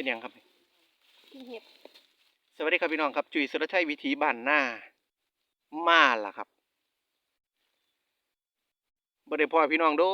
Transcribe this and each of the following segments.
เป็นหยังครับกินเห็บสวัสดีครับพี่น้องครับ จุยสุรชัยวิถีบ้านหน้า มาล่ะครับบ่ได้พ่อพี่น้องโด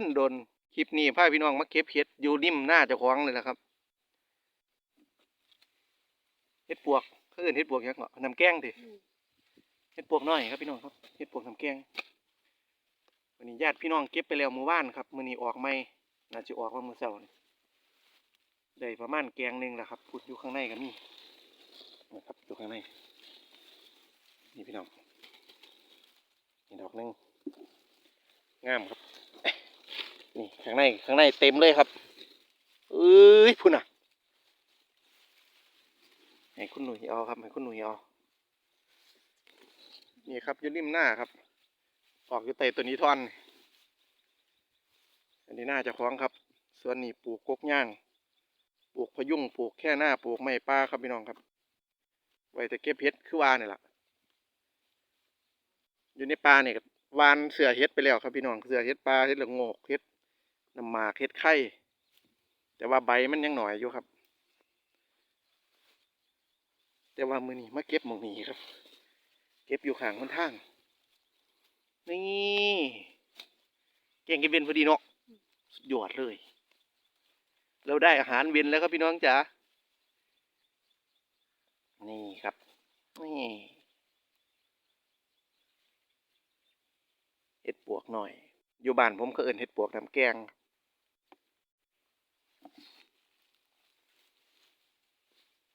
นโดนคลิปนี้พาพี่น้องมาเก็บเห็ดอยู่ริมหน้าเจ้าของเลยล่ะครับเห็ดปวกเขาเอิ้นเห็ดปวกหยังเหรอน้ำแกงดิอืมเห็ดปวกน้อยครับพี่น้องครับเห็ดปวกน้ำแกงวันนี้ญาติพี่น้องเก็บไปแล้วเมื่อวานครับมื้อนี้ออกใหม่น่าจะออกว่ามื้อเช้านี่ ได้ประมาณแกงหนึงแล้วครับพุดอยู่ข้างในก็มีนะครับอยู่ข้างในนี่พี่น้องนี่ดอกหนึงงามครับนี่ข้างในข้างในเต็มเลยครับเอ้ยพุ่นอะให้คุณหนุ่ยเอาครับให้คุณหนุ่ยเอานี่ครับอยู่ริมหน้าครับ ออกอยู่ใต้ตัวนี้ท่อน อันนี้หน้าจะคล้องครับ ส่วนนี้ปลูกกกย่าง ปลูกพยุงปลูกแค่หน้าปลูกไม้ป่าครับพี่น้องครับ ไว้แต่เก็บเห็ดคือว่านนี่แหละอยู่ในป่าเนี่ยวานเสือเห็ดไปแล้วครับพี่น้องเสือเห็ดปลาเห็ดละโงกเห็ดน้ำหมากเห็ดไข่แต่ว่าใบมันยังหน่อยอยู่ครับ แต่ว่ามือนี้มาเก็บหมองนี้ครับ เก็บอยู่ข้างคนทางนี่เก่งกินเวนพอดีเนาะสุดยอดเลย เราได้อาหารเวนแล้วครับพี่น้องจ๋า นี่ครับ นี่เห็ดปวกหน่อย อยู่บ้านผมก็เอิ้นเห็ดปวกน้ำแกง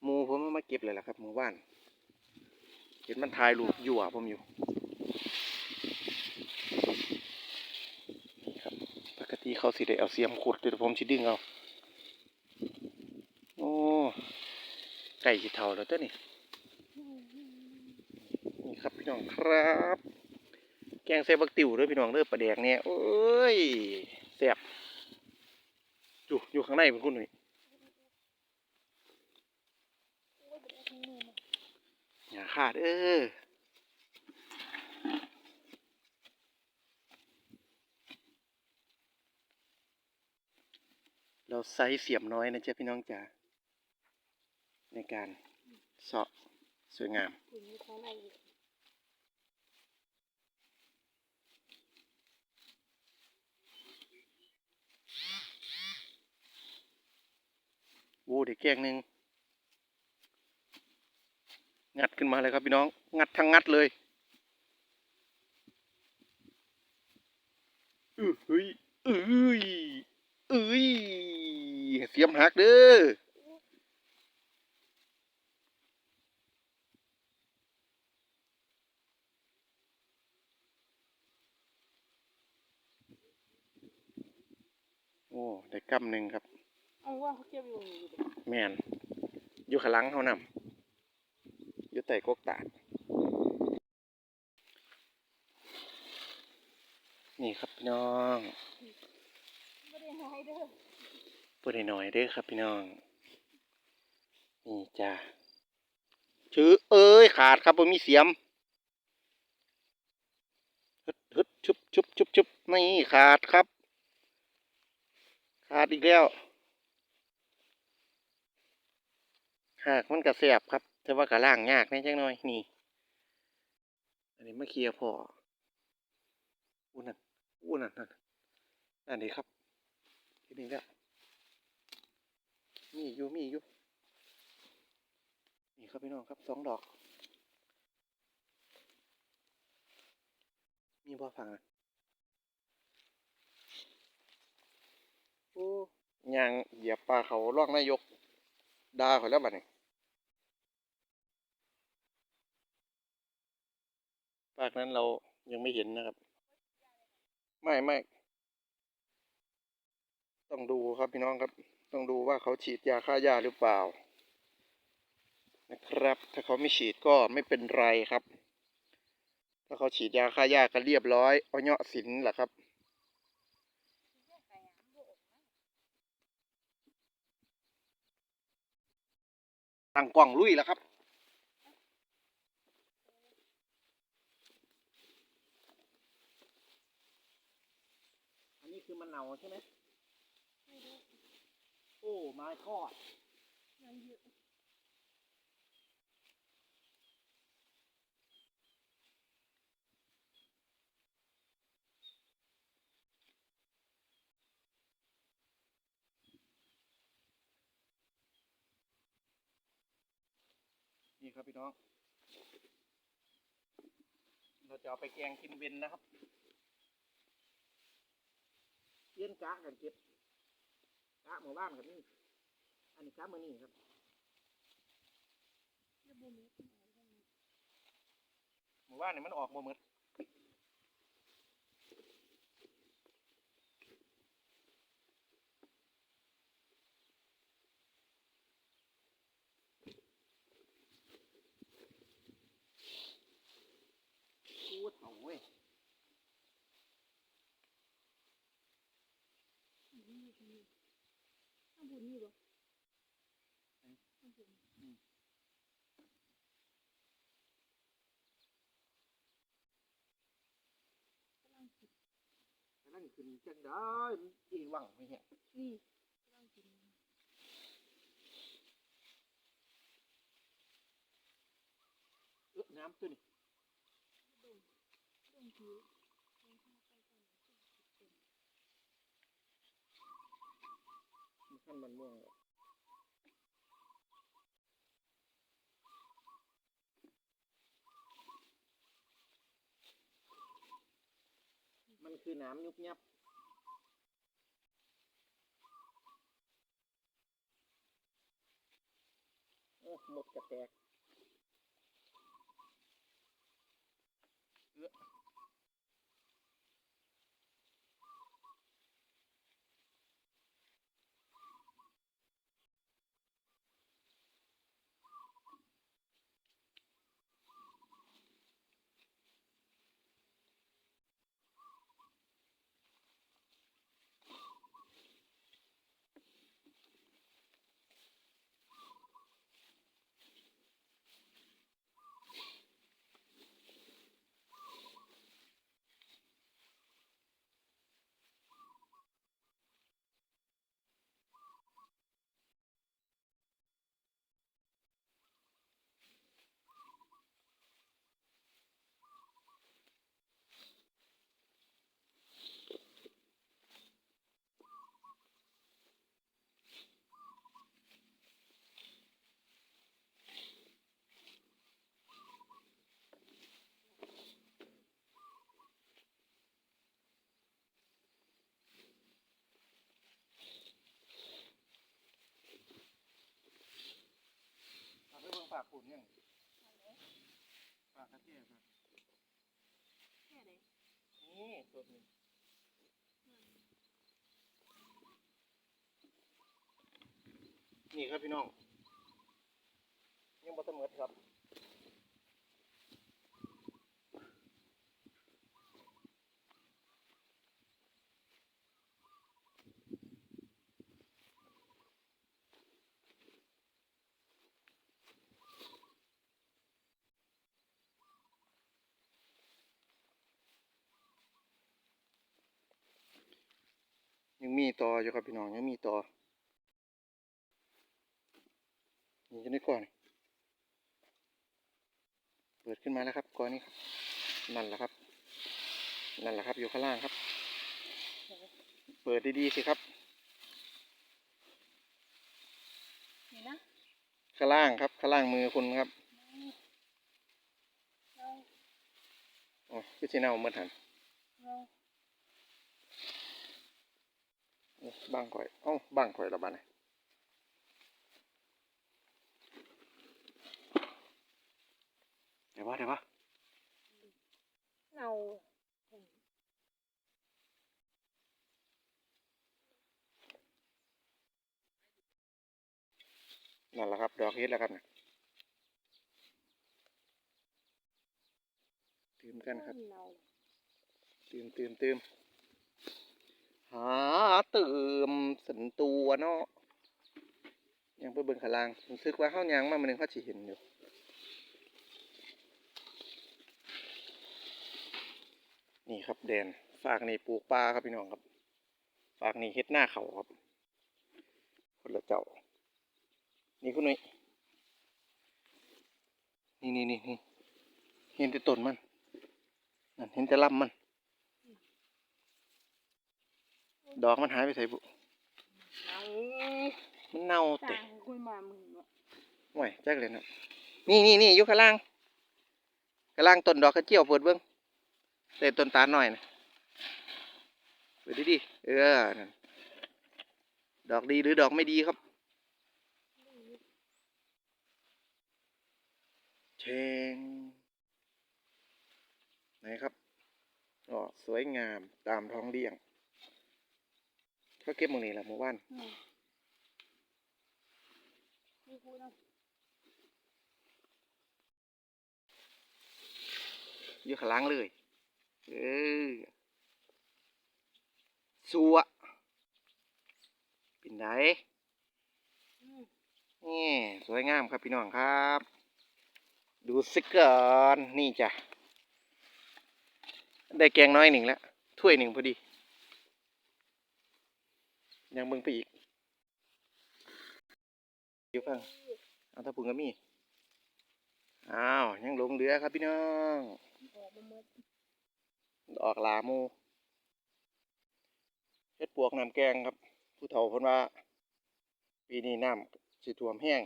หมูผมมาเก็บเลยล่ะครับหมู่บ้าน เห็นมันถ่ายรูปอยู่อะผมอยู่ครับ ปกติเขาสิได้เอาเสียมขุดเดี๋ยวผมสิดึงเอา อ้ไก่สิเท่าแล้วเต้อนี่นี่ครับพี่น้องครับ แกงใส่บักติ๋วด้อพี่น้องเด้อปลาแดกเนี่ยโอ้ยแซ่บอยู่อยู่ข้างในเป็นคุณหนุ่ยอย่าขาดเออเราใส่เสียมน้อยนะจ๊ะพี่น้องจ๋า ในการเสาะสวยงามคุณมีข้างในอีกโอ้เด็กแกงหนึ่งงัดขึ้นมาเลยครับพี่น้อง งัดทั้งงัดเลยอือเฮ้ยเอ้ยเอ้ยเสียมหักเด้อโอ้ได้กำหนึ่งครับเอาว่าเขาเก็บอยู่นี่อยู่ดิแมนอยู่ข้างหลังเขานำอยู่ใต้กกตาดนี่ครับพี่น้องไม่ได้ให้เด้อพูดหน่อยๆเด้อครับพี่น้อง นี่จ้าชื่อเอ้ยขาดครับผมมีเสียมฮึดฮึดชุบชุบชุบชุบนี่ขาดครับ ขาดอีกแล้วหากมันกระแสบครับ แต่ว่ากระล่างยากแน่จังหน่อยนี่ อันนี้มาเคลียร์พออู้นั่นอู้นั่นนั่นนั่นดีครับทีนี้แล้วมีอยู่มีอยู่นี่ครับพี่น้องครับสองดอก มีบ่อฟังนะโอ้ ยางเหยียบปลาเขาล่องนายกดาเขาแล้วบัดนี้ปากนั้นเรายังไม่เห็นนะครับ ไม่ไม่ต้องดูครับพี่น้องครับ ต้องดูว่าเขาฉีดยาฆ่าหญ้าหรือเปล่า นะครับ ถ้าเขาไม่ฉีดก็ไม่เป็นไรครับ ถ้าเขาฉีดยาฆ่าหญ้าก็เรียบร้อยเอาเนาะสินแหละครับ ตั้งกล้องลุยแล้วครับ อันนี้คือมันเนาใช่ไหมโอ้ my god มังเยอะ นี่ครับพี่น้อง เราจะเอาไปแกงกินเวนนะครับเลี้ยนกะกันเก็บกะหมู่บ้านกับนี่อันนี้กะมือนี่ครับแล้วบ่มีหมู่บ้านนี่มันออกบ่หมดพูดเอาเว้ย นี่นี่ข้างบนนี่บ่ข้างบนกำลังกินแต่นั่นขึ้นจังได้อีหวังไม่เห็นนี่กำลังกินเอื้อน้ำตัวนี้ดมดมผิวลงเข้าไปก่อนเต็ม มั มันมันม่วงมันคือน้ำยุบยับโอ้หมดกระแตกเออ นยังปากกระเทียมครับแค่ไหนนี่ตัวนี้นี่ครับพี่น้อง ยังบ่เสมอครับ ยังมีต่ออยู่ครับพี่น้องยังมีต่อนี่จะได้ก่อนเปิดขึ้นมาแล้วครับก่อนนี้ครับนั่นแหละครับ นั่นแหละครับ อยู่ข้างล่างครับ เปิดดีๆสิครับนี่นะข้างล่างครับข้างล่างมือคุณครับเราโอ้พี่ชิเนาเมื่อทัน เรา โอ้ บังข่อย เอ้าบังข่อยและบ้านไหนเดี๋ยวว่าเดี๋ยวว่าเรานั่นแหละครับ ดอกเฮ็ดแล้วครับน่ะตื่มกันครับเราตื่มตื่มตื่ม หาเตื่มสันตัวเนาะยังไปเบิ่งขลางรู้สึกว่าเฮายังมามันนึงเขาสิเห็นอยู่นี่ครับแดนฝากนี่ปลูกปลาครับพี่น้องครับ ฝากนี่เฮ็ดหน้าเขาครับ คนละเจ้า นี่คุณหนุ่ยนี่นี่นี่นี่เห็นแต่ต้นมันนั่นเห็นแต่ลำมัน ดอกมันหายไปใส่บุเอามันเน่าต่าเตะงคุยมามึงวะห่วยจักเลยนะนี่นี่นี่อยู่ข้างล่างข้างล่างต้นดอกกระเจียวเปิดเบิ้งแต่ต้นตาลหน่อยนะเปิดดิดิเออนั่นดอกดีหรือดอกไม่ดีครับ เชงไหนครับอ๋อสวยงามตามท้องเลี้ยง ก็เก็บหมองนี้แหละหมู่บ้านอืมนี่กูนะอยู่ข้างล่างเลยเออสัวเป็นไดอืมนี่สวยงามครับพี่น้องครับ ดูสิก่อนนี่จ้ะได้แกงน้อยหนึ่งแล้วถ้วยหนึ่งพอดี ยังเบิ่งไปอีกอยู่ข้างเอาถ้าพุงก็มีอ้าวยังหลงเหลือครับพี่น้องออกมามดดอกลาโมเฮ็ดปวกน้ำแกงครับ ผู้เฒ่าพิ่นว่า ปีนี้น้ำสิท่วมแห้ง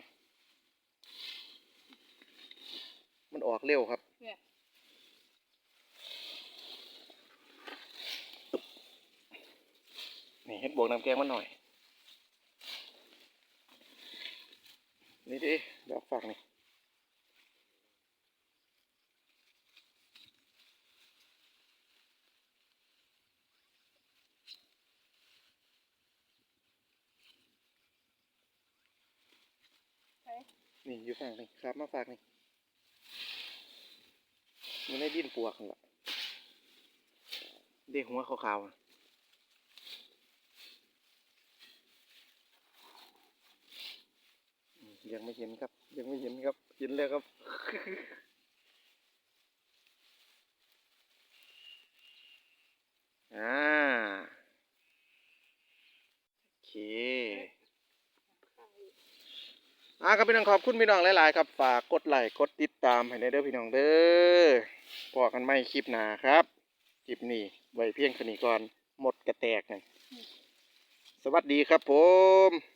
มันออกเร็วครับเนี่เฮ็ดบวกน้ำแกงมันหน่อย นี่ดิดอกฝักนี่นี่อยู่ฝั่งนี่ครับมาฝากนี่อยู่ในดินปวกนั่นล่ะเด็กหัวขาวๆน่ะอืม ยังไม่เห็นครับ ยังไม่เห็นครับ เห็นแล้วครับ อ่าโอเคอ่าครับพี่น้องขอบคุณพี่น้องหลาย ๆ ครับ ฝากกดไลค์กดติดตามให้ได้เด้อพี่น้องเด้อพอกันไม่คลิปหนาครับคลิปนี้ไว้เพียงค่นี้ก่อนหมดกระแตกนั่นสวัสดีครับผม